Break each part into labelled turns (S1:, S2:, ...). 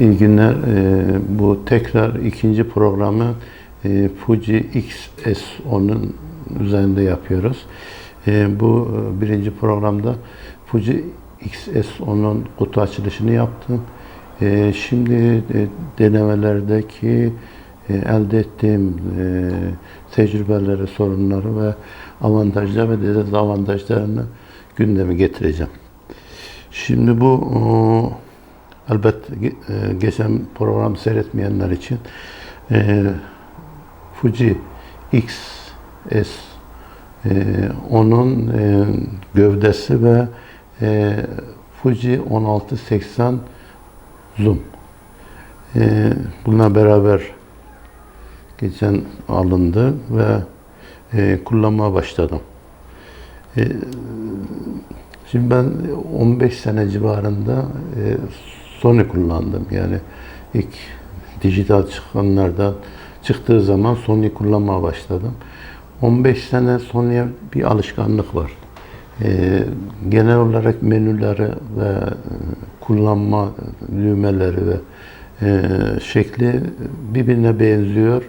S1: İyi günler. Ee, Bu tekrar ikinci programı e, Fuji XS10'un üzerinde yapıyoruz. Ee, Bu e, birinci programda Fuji XS10'un kutu açılışını yaptım. Ee, Şimdi e, denemelerdeki elde ettiğim tecrübeleri, sorunları ve avantajlar ve dezavantajlarını gündeme getireceğim. Şimdi bu ge- e, geçen program seyretmeyenler için e, Fuji XS e, onun e, gövdesi ve e, Fuji 1680 zoom. E, bununla beraber geçen alındı ve e, kullanmaya başladım. Şimdi ben 15 sene civarında Sony kullandım. Yani ilk dijital çıkanlardan çıktığı zaman Sony kullanmaya başladım. 15 sene Sony'ye bir alışkanlık var. E, genel olarak menüleri ve e, kullanma düğmeleri ve e, şekli birbirine benziyor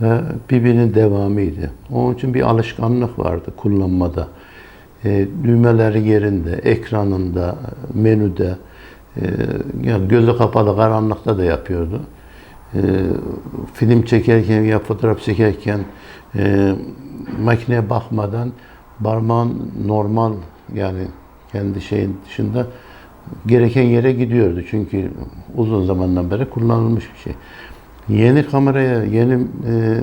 S1: ve birbirinin devamıydı. Onun için bir alışkanlık vardı kullanmada e, düğmeleri yerinde, ekranında, menüde, yani gözü kapalı karanlıkta da yapıyordu. E, film çekerken ya fotoğraf çekerken e, makineye bakmadan parmağın normal yani kendi şeyin dışında gereken yere gidiyordu. Çünkü uzun zamandan beri kullanılmış bir şey. Yeni kameraya, yeni e,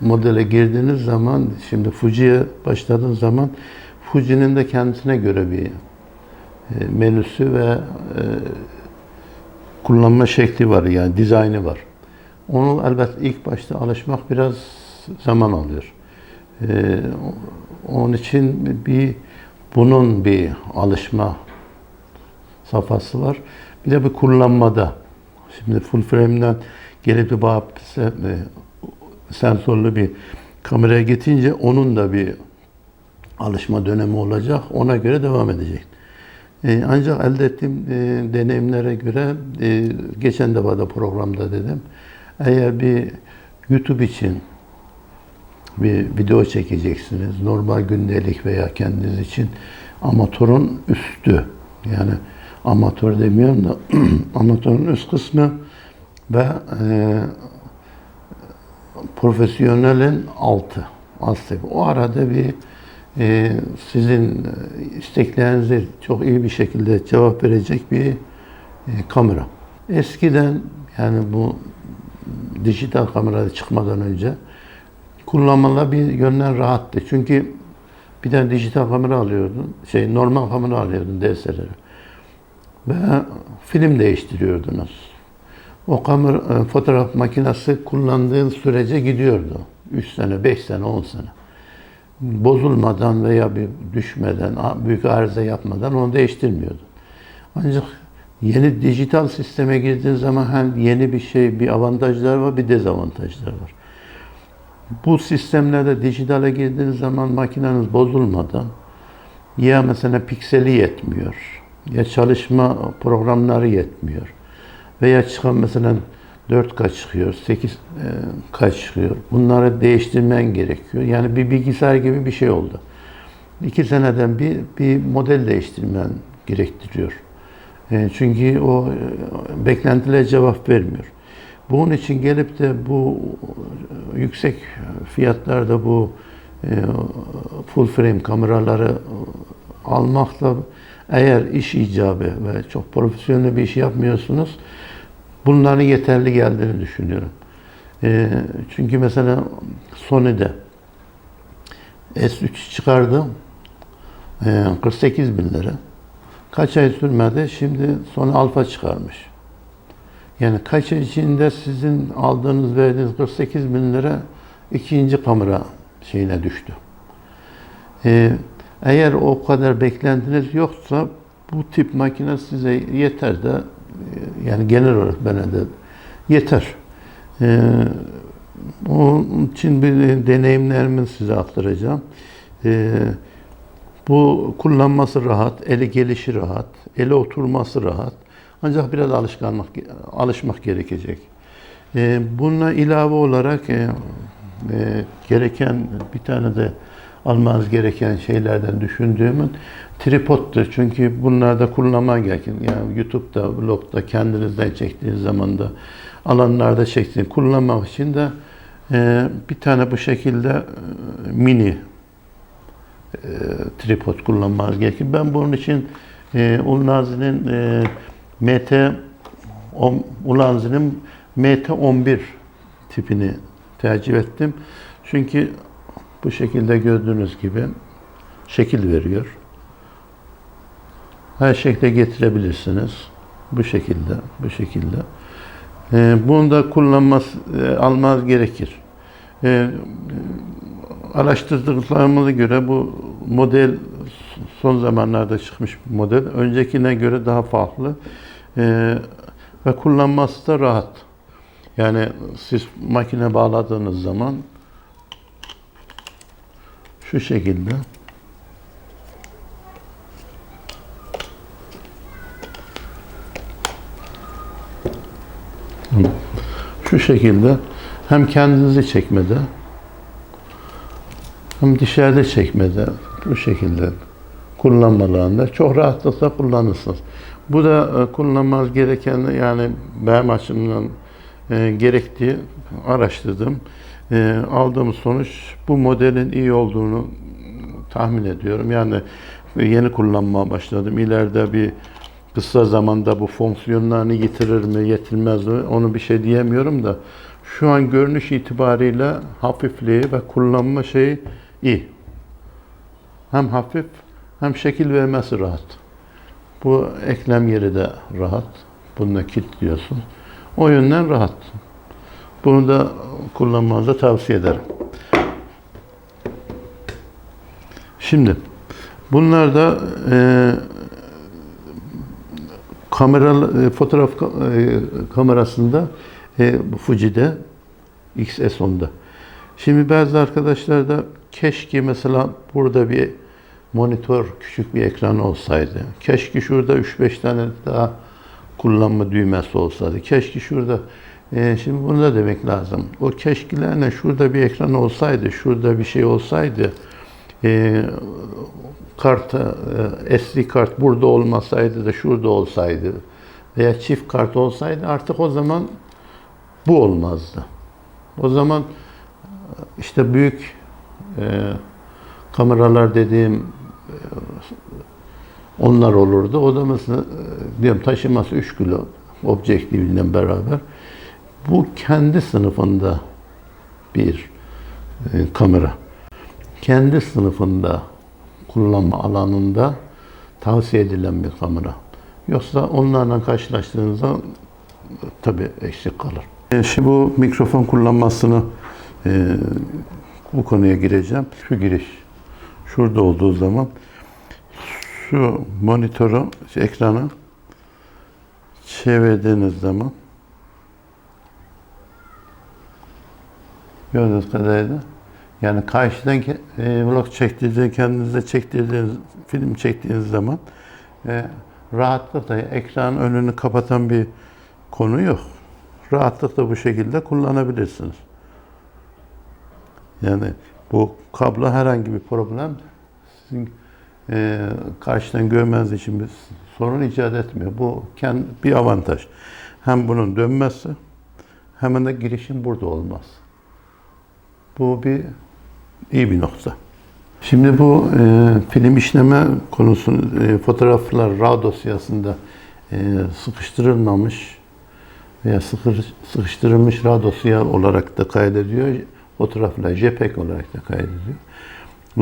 S1: modele girdiğiniz zaman, şimdi Fuji'ye başladığınız zaman Fuji'nin de kendisine göre bir menüsü ve e, kullanma şekli var yani dizaynı var. Onu elbette ilk başta alışmak biraz zaman alıyor. E, onun için bir bunun bir alışma safhası var. Bir de bir kullanmada. Şimdi full frame'den gelip bir bağ- e, sensörlü bir kameraya getince onun da bir alışma dönemi olacak. Ona göre devam edecek. E, ancak elde ettiğim e, deneyimlere göre e, geçen defa da programda dedim. Eğer bir YouTube için bir video çekeceksiniz. Normal gündelik veya kendiniz için amatörün üstü. Yani amatör demiyorum da amatörün üst kısmı ve e, profesyonelin altı. Alt. O arada bir e, sizin e, isteklerinize çok iyi bir şekilde cevap verecek bir e, kamera. Eskiden yani bu dijital kamerada çıkmadan önce kullanmalar bir yönden rahattı. Çünkü bir tane dijital kamera alıyordun, şey normal kamera alıyordun DSLR ve film değiştiriyordunuz. O kamera, e, fotoğraf makinesi kullandığın sürece gidiyordu. 3 sene, 5 sene, 10 sene. Bozulmadan veya bir düşmeden, büyük arıza yapmadan onu değiştirmiyordu. Ancak yeni dijital sisteme girdiğin zaman hem yeni bir şey, bir avantajlar var, bir dezavantajlar var. Bu sistemlerde dijitale girdiğiniz zaman makineniz bozulmadan ya mesela pikseli yetmiyor, ya çalışma programları yetmiyor veya çıkan mesela 4K çıkıyor, 8K çıkıyor. Bunları değiştirmen gerekiyor. Yani bir bilgisayar gibi bir şey oldu. İki seneden bir, bir model değiştirmen gerektiriyor. E, Çünkü o e, beklentilere cevap vermiyor. Bunun için gelip de bu e, yüksek fiyatlarda bu e, full frame kameraları almakla eğer iş icabı ve çok profesyonel bir iş yapmıyorsunuz bunların yeterli geldiğini düşünüyorum. E, çünkü mesela Sony'de S3 çıkardı e, 48 bin lira. Kaç ay sürmedi şimdi Sony Alpha çıkarmış. Yani kaç ay içinde sizin aldığınız verdiğiniz 48 bin lira ikinci kamera şeyine düştü. Ee, eğer o kadar beklentiniz yoksa bu tip makine size yeter de yani genel olarak bana da yeter. Ee, onun için bir deneyimlerimi size aktaracağım. Ee, bu kullanması rahat, eli gelişi rahat, ele oturması rahat. Ancak biraz alışkanlık alışmak gerekecek. E, bununla ilave olarak e, e, gereken bir tane de almanız gereken şeylerden düşündüğümün tripodtur. Çünkü bunlarda kullanman gerekir. Yani YouTube'da, blogda kendinizden çektiğiniz zaman da alanlarda çektiğiniz kullanmak için de e, bir tane bu şekilde e, mini e, tripod kullanmanız gerekir. Ben bunun için e, Ulnazi'nin e, MT Ulanzi'nin MT11 tipini tercih ettim. Çünkü bu şekilde gördüğünüz gibi şekil veriyor. Her şekilde getirebilirsiniz. Bu şekilde, bu şekilde. Ee, bunu da kullanması, e, almanız gerekir. Ee, araştırdıklarımıza göre bu model son zamanlarda çıkmış bir model. Öncekine göre daha farklı. Ee, ve kullanması da rahat. Yani siz makine bağladığınız zaman şu şekilde şu şekilde hem kendinizi çekmede hem dışarıda çekmede bu şekilde kullanmalarında çok rahatlıkla kullanırsınız. Bu da e, kullanmanız gereken yani benim açımdan e, gerektiği araştırdım. E, aldığım sonuç bu modelin iyi olduğunu tahmin ediyorum. Yani yeni kullanmaya başladım. İleride bir kısa zamanda bu fonksiyonlarını yitirir mi, yetirmez mi onu bir şey diyemiyorum da şu an görünüş itibariyle hafifliği ve kullanma şeyi iyi. Hem hafif hem şekil vermesi rahat. Bu eklem yeri de rahat. Bununla kilitliyorsun. O yönden rahat. Bunu da kullanmanızı tavsiye ederim. Şimdi bunlar da e, kamera e, fotoğraf e, kamerasında e, Fuji'de XS10'da. Şimdi bazı arkadaşlar da keşke mesela burada bir monitör, küçük bir ekran olsaydı. Keşke şurada 3-5 tane daha kullanma düğmesi olsaydı. Keşke şurada e, şimdi bunu da demek lazım. O keşkelerle şurada bir ekran olsaydı, şurada bir şey olsaydı, e, kart, e, SD kart burada olmasaydı da şurada olsaydı veya çift kart olsaydı artık o zaman bu olmazdı. O zaman işte büyük e, kameralar dediğim e, onlar olurdu. O da mesela e, diyorum taşıması 3 kilo objektifiyle beraber. Bu kendi sınıfında bir e, kamera. Kendi sınıfında kullanma alanında tavsiye edilen bir kamera. Yoksa onlarla karşılaştığınızda tabii eksik kalır. E, Şimdi bu mikrofon kullanmasını e, bu konuya gireceğim. Şu giriş şurada olduğu zaman şu monitörü, şu ekranı çevirdiğiniz zaman gördüğünüz kadarıyla yani karşıdan e, vlog çektirdiğiniz, kendinize çektirdiğiniz, film çektiğiniz zaman e, rahatlıkla ekranın önünü kapatan bir konu yok. Rahatlıkla bu şekilde kullanabilirsiniz. Yani bu kablo herhangi bir problem sizin e, karşıdan görmeniz için bir sorun icat etmiyor. Bu kendi bir avantaj. Hem bunun dönmesi hem de girişin burada olmaz. Bu bir iyi bir nokta. Şimdi bu e, film işleme konusunu e, fotoğraflar RAW dosyasında e, sıkıştırılmamış veya sıkır, sıkıştırılmış RAW dosya olarak da kaydediyor. Fotoğraflar JPEG olarak da kaydediyor.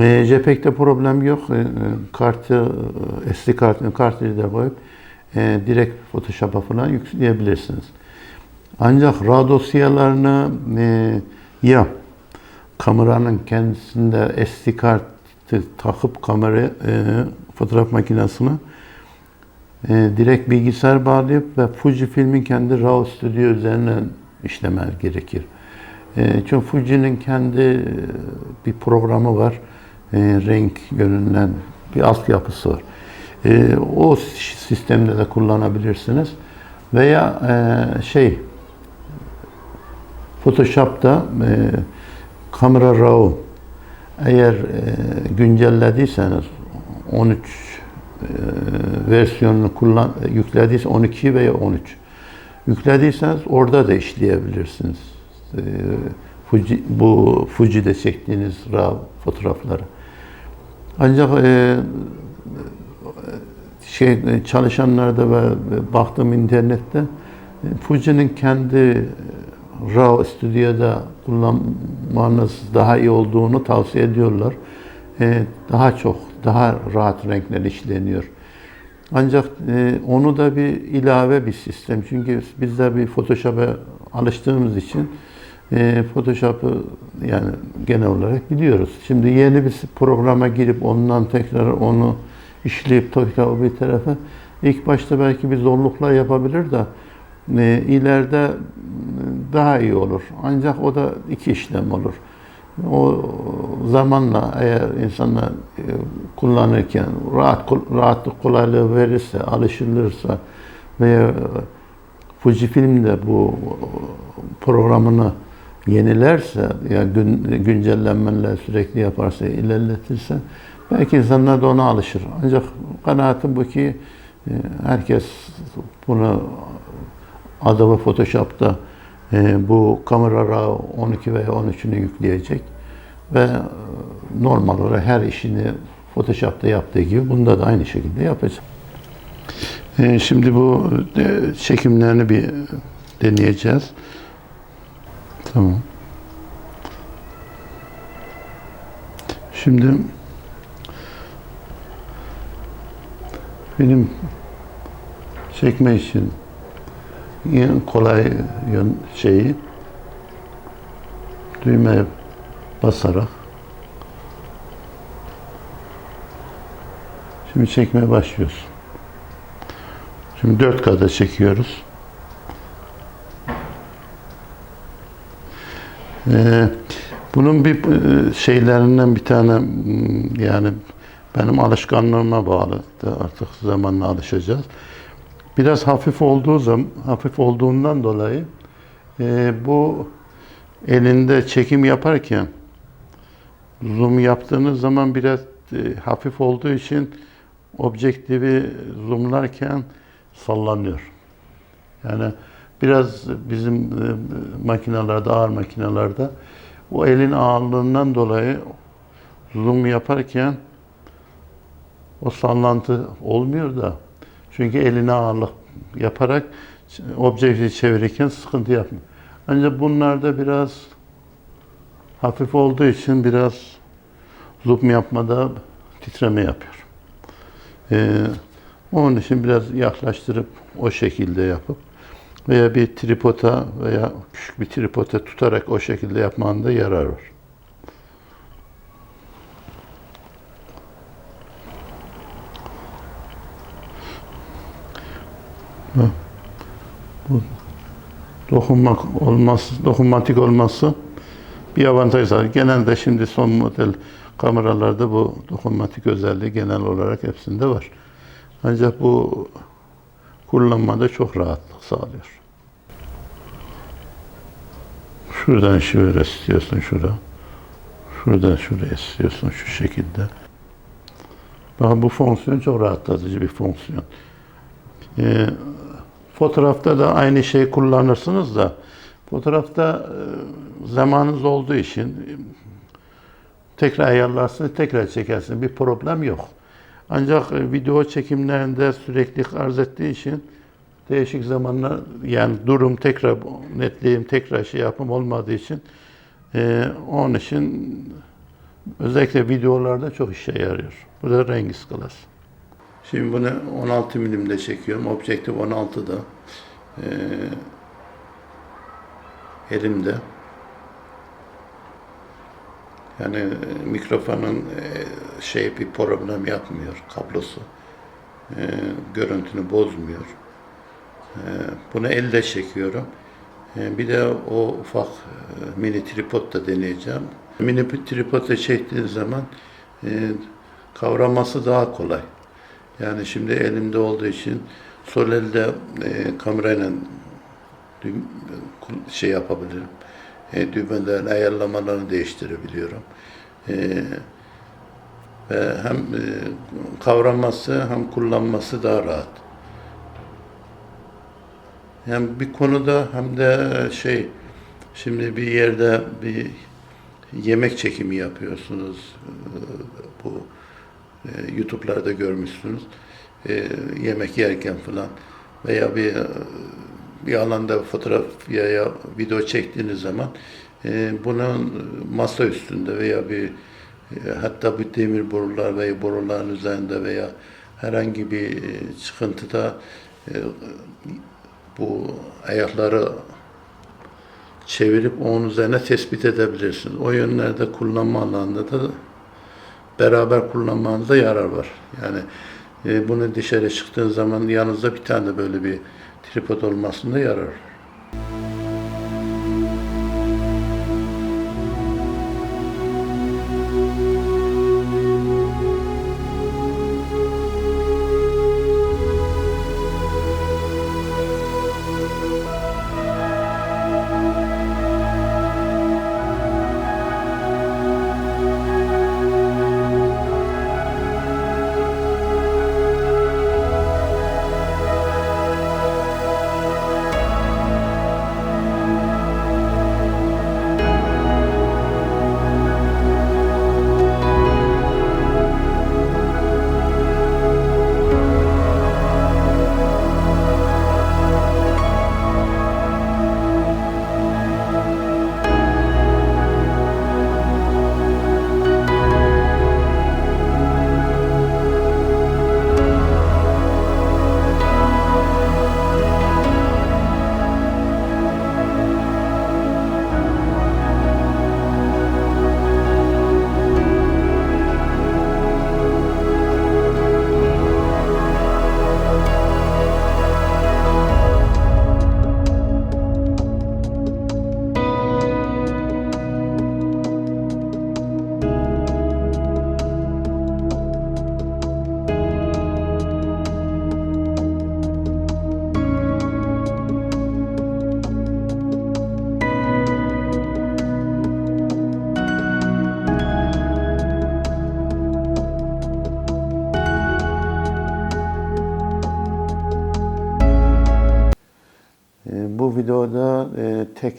S1: E, JPEG'de problem yok. E, e, kartı, e, SD kartını kartı da koyup e, direkt Photoshop'a falan yükleyebilirsiniz. Ancak RAW dosyalarını e, ya kameranın kendisinde SD kartı takıp kamera e, fotoğraf makinesine e, direkt bilgisayar bağlayıp ve Fujifilm'in kendi RAW Studio üzerinden işlemen gerekir. E, çünkü Fuji'nin kendi e, bir programı var. E, renk yönünden bir altyapısı var. E, o sistemde de kullanabilirsiniz. Veya e, şey Photoshop'ta e, kamera RAW eğer e, güncellediyseniz 13 e, versiyonunu kullan yüklediyse 12 veya 13 yüklediyseniz orada da işleyebilirsiniz. E, Fuji, bu Fuji'de çektiğiniz RAW fotoğrafları. Ancak e, şey çalışanlarda ve baktım internette e, Fuji'nin kendi RAW stüdyoda kullanmanız daha iyi olduğunu tavsiye ediyorlar. E, daha çok, daha rahat renkler işleniyor. Ancak e, onu da bir ilave bir sistem. Çünkü biz de bir Photoshop'a alıştığımız için e, Photoshop'ı yani genel olarak biliyoruz. Şimdi yeni bir programa girip ondan tekrar onu işleyip tekrar bir tarafa ilk başta belki bir zorluklar yapabilir de e, ileride daha iyi olur. Ancak o da iki işlem olur. O zamanla eğer insanlar e, kullanırken rahat rahatlık kolaylığı verirse, alışılırsa veya Fujifilm de bu programını yenilerse ya gün, güncellenmeler sürekli yaparsa, ilerletirse belki insanlar da ona alışır. Ancak kanaatim bu ki e, herkes bunu Adobe Photoshop'ta e, bu kamera RAW 12 veya 13'ünü yükleyecek ve e, normal olarak her işini Photoshop'ta yaptığı gibi bunda da aynı şekilde yapacak. E, şimdi bu e, çekimlerini bir deneyeceğiz. Tamam. Şimdi benim çekme için kolay yön şeyi düğmeye basarak şimdi çekmeye başlıyoruz. Şimdi 4K'da çekiyoruz. Ee, bunun bir e, şeylerinden bir tane yani benim alışkanlığıma bağlı. Artık zamanla alışacağız. Biraz hafif olduğu zaman, hafif olduğundan dolayı e, bu elinde çekim yaparken zoom yaptığınız zaman biraz e, hafif olduğu için objektifi zoomlarken sallanıyor. Yani biraz bizim e, makinalarda, ağır makinalarda o elin ağırlığından dolayı zoom yaparken o sallantı olmuyor da çünkü eline ağırlık yaparak objektifi çevirirken sıkıntı yapmıyor. Ancak bunlarda biraz hafif olduğu için biraz zoom yapmada titreme yapıyor. Ee, onun için biraz yaklaştırıp o şekilde yapıp veya bir tripota veya küçük bir tripota tutarak o şekilde yapmanda yarar var. Bu dokunmak olması, dokunmatik olması bir avantaj sağlıyor. Genelde şimdi son model kameralarda bu dokunmatik özelliği genel olarak hepsinde var. Ancak bu kullanmada çok rahatlık sağlıyor. Şuradan şöyle istiyorsun şura. Şuradan şuraya istiyorsun şu şekilde. Bakın bu fonksiyon çok rahatlatıcı bir fonksiyon. Ee, fotoğrafta da aynı şeyi kullanırsınız da fotoğrafta e, zamanınız olduğu için tekrar ayarlarsınız, tekrar çekersiniz. Bir problem yok. Ancak e, video çekimlerinde sürekli arz ettiği için değişik zamanlar yani durum tekrar netleyeyim, tekrar şey yapım olmadığı için e, onun için özellikle videolarda çok işe yarıyor. Bu da Rengis Class. Şimdi bunu 16 milimde çekiyorum. Objektif 16'da. Ee, elimde. Yani e, mikrofonun e, şey bir problem yapmıyor kablosu. E, görüntünü bozmuyor. E, bunu elde çekiyorum. E, bir de o ufak e, mini tripod da deneyeceğim. Mini tripodla çektiğin zaman e, kavraması daha kolay. Yani şimdi elimde olduğu için sol elde e, kamerayla şey yapabilirim. E, düğmelerin ayarlamalarını değiştirebiliyorum. E, ve hem e, kavraması hem kullanması daha rahat. Hem bir konuda hem de şey şimdi bir yerde bir yemek çekimi yapıyorsunuz. Ee, Bu e, YouTube'larda görmüşsünüz. Ee, Yemek yerken falan veya bir e, bir alanda fotoğraf veya video çektiğiniz zaman e, bunun masa üstünde veya bir e, hatta bu demir borular veya boruların üzerinde veya herhangi bir e, çıkıntıda e, bu ayakları çevirip onun üzerine tespit edebilirsiniz. O yönlerde kullanma alanında da beraber kullanmanıza yarar var. Yani e, bunu dışarı çıktığın zaman yanınızda bir tane de böyle bir tripod olmasında yarar var.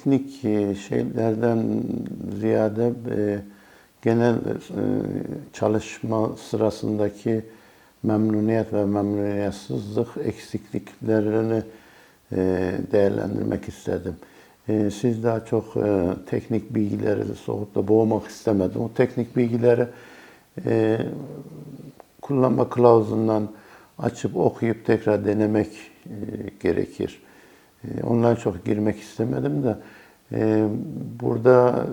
S1: Teknik e, şeylerden ziyade e, genel e, çalışma sırasındaki memnuniyet ve memnuniyetsizlik eksikliklerini değerlendirmek istedim. Siz daha çok teknik bilgileri soğuk da boğmak istemedim. O teknik bilgileri kullanma kılavuzundan açıp okuyup tekrar denemek gerekir. E, Ondan çok girmek istemedim de e, burada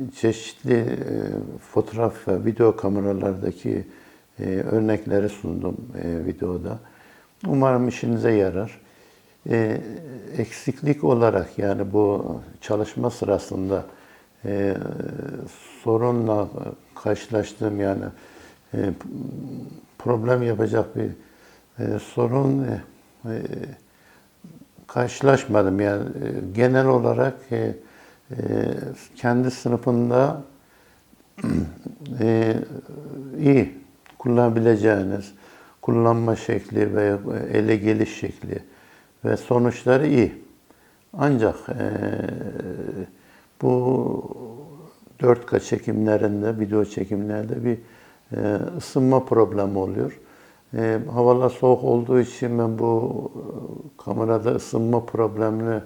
S1: e, çeşitli e, fotoğraf ve video kameralardaki örnekleri sundum videoda. Umarım işinize yarar. Eksiklik olarak yani bu çalışma sırasında sorunla karşılaştığım yani problem yapacak bir sorun e, karşılaşmadım. Yani e, genel olarak e, e, kendi sınıfında iyi kullanabileceğiniz kullanma şekli ve ele geliş şekli ve sonuçları iyi. Ancak bu 4K çekimlerinde, video çekimlerde bir e, ısınma problemi oluyor. E, havalar soğuk olduğu için ben bu e, kamerada ısınma problemini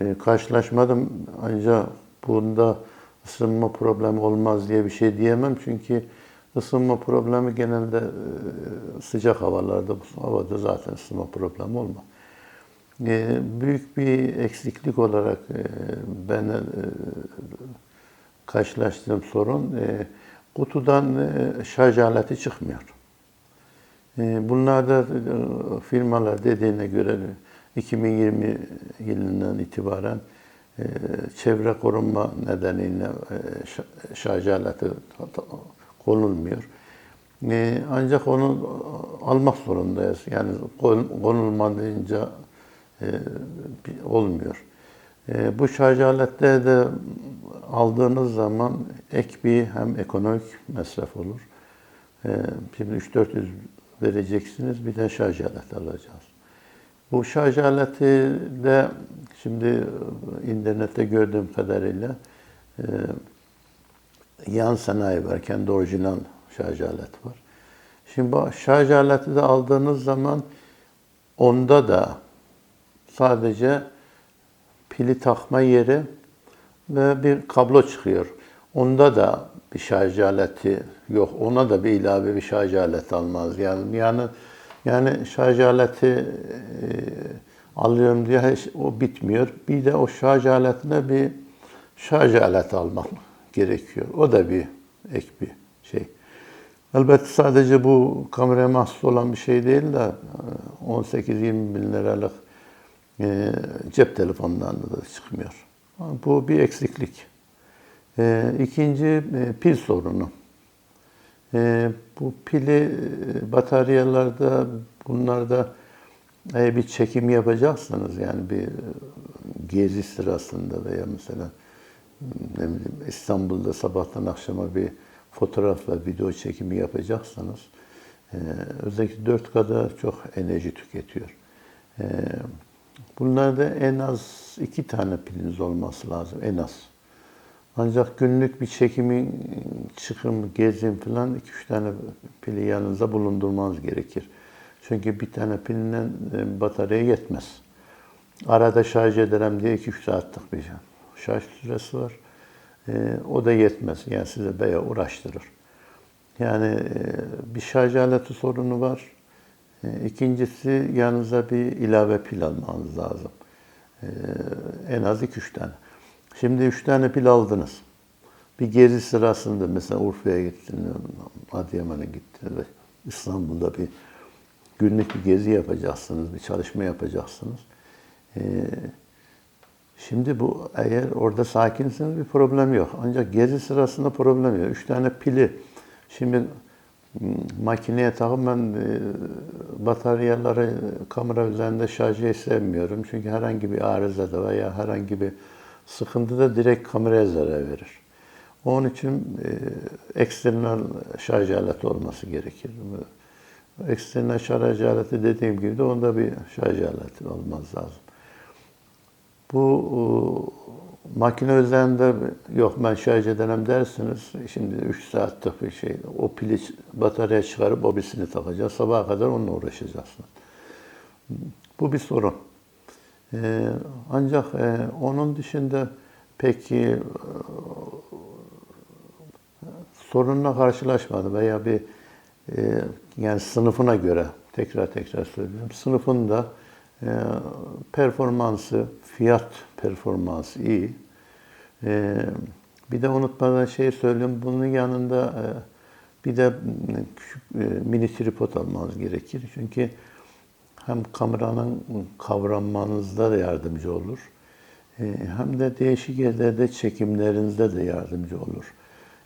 S1: e, karşılaşmadım. Ancak bunda ısınma problemi olmaz diye bir şey diyemem. Çünkü ısınma problemi genelde e, sıcak havalarda, bu havada zaten ısınma problemi olmaz. E, büyük bir eksiklik olarak e, ben e, karşılaştığım sorun e, kutudan e, şarj aleti çıkmıyor. E, bunlar da e, firmalar dediğine göre 2020 yılından itibaren e, çevre korunma nedeniyle e, şa- şarj aleti konulmuyor. E, ancak onu almak zorundayız. Yani kon- konulmadığınca olmuyor. E, bu şarj aletleri de aldığınız zaman ek bir hem ekonomik masraf olur. Şimdi 3-400 vereceksiniz bir de şarj aleti alacağız. Bu şarj aleti de şimdi internette gördüğüm kadarıyla e, yan sanayi var. Kendi orijinal şarj aleti var. Şimdi bu şarj aleti de aldığınız zaman onda da sadece pili takma yeri ve bir kablo çıkıyor. Onda da bir şarj aleti yok. Ona da bir ilave bir şarj aleti almaz. Yani yani yani şarj aleti e, alıyorum diye hiç- o bitmiyor. Bir de o şarj aletine bir şarj aleti almak gerekiyor. O da bir ek bir şey. Elbette sadece bu kameraya mahsus olan bir şey değil de e, 18-20 bin liralık e, cep telefonundan da çıkmıyor. Bu bir eksiklik. E, İkinci e, pil sorunu. E, Bu pili e, bataryalarda bunlarda eğer bir çekim yapacaksanız yani bir e, gezi sırasında veya mesela ne bileyim İstanbul'da sabahtan akşama bir fotoğrafla video çekimi yapacaksanız e, özellikle 4K'da çok enerji tüketiyor. E, bunlarda en az iki tane piliniz olması lazım en az. Ancak günlük bir çekimin çıkım, gezim falan iki üç tane pili yanınızda bulundurmanız gerekir. Çünkü bir tane pilinden e, batarya yetmez. Arada şarj ederim diye 2-3 saatlik bir şarj süresi var. Ee, o da yetmez. Yani size bayağı uğraştırır. Yani e, bir şarj aleti sorunu var. E, İkincisi yanınıza bir ilave pil almanız lazım. E, en az 2-3 tane. Şimdi 3 tane pil aldınız. Bir gezi sırasında mesela Urfa'ya gittiniz, Adıyaman'a gittiniz İstanbul'da bir günlük bir gezi yapacaksınız, bir çalışma yapacaksınız. Ee, şimdi bu eğer orada sakinsiniz bir problem yok. Ancak gezi sırasında problem yok. Üç tane pili şimdi m, makineye takıp ben e, bataryaları kamera üzerinde şarjı sevmiyorum. Çünkü herhangi bir arızada veya herhangi bir sıkıntıda direkt kameraya zarar verir. Onun için e, eksternal şarj aleti olması gerekir. Eksternal şarj aleti dediğim gibi de onda bir şarj aleti olmaz lazım. Bu e, makine üzerinde yok ben şarj edemem dersiniz. Şimdi 3 saatlik bir şey. O pili bataryaya çıkarıp o takacağız. Sabaha kadar onunla uğraşacaksınız. Bu bir sorun. E, ancak e, onun dışında peki sorunla karşılaşmadı veya bir e, yani sınıfına göre tekrar tekrar söylüyorum. Sınıfında e, performansı, fiyat performansı iyi. E, bir de unutmadan şey söyleyeyim. Bunun yanında e, bir de küçük e, mini tripod almanız gerekir. Çünkü hem kameranın kavranmanızda da yardımcı olur. E, hem de değişik yerlerde çekimlerinizde de yardımcı olur.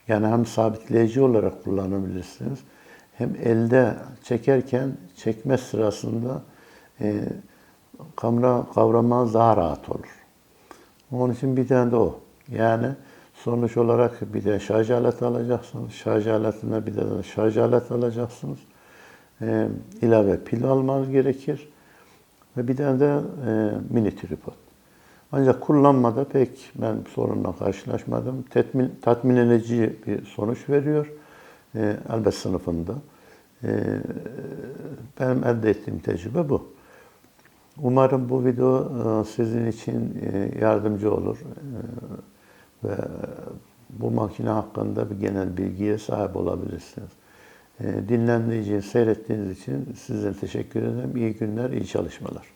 S1: Yani hem sabitleyici olarak kullanabilirsiniz. Hem elde çekerken çekme sırasında e, kamera kavramanız daha rahat olur. Onun için bir tane de o. Yani sonuç olarak bir de şarj aleti alacaksınız. Şarj aletine bir de şarj aleti alacaksınız. E, ilave pil almanız gerekir. Ve bir tane de e, mini tripod. Ancak kullanmada pek ben sorunla karşılaşmadım. Tetmin, tatmin edici bir sonuç veriyor. E, elbet sınıfında. E, benim elde ettiğim tecrübe bu. Umarım bu video e, sizin için e, yardımcı olur. E, ve bu makine hakkında bir genel bilgiye sahip olabilirsiniz. E, dinlendiğiniz için, seyrettiğiniz için size teşekkür ederim. İyi günler, iyi çalışmalar.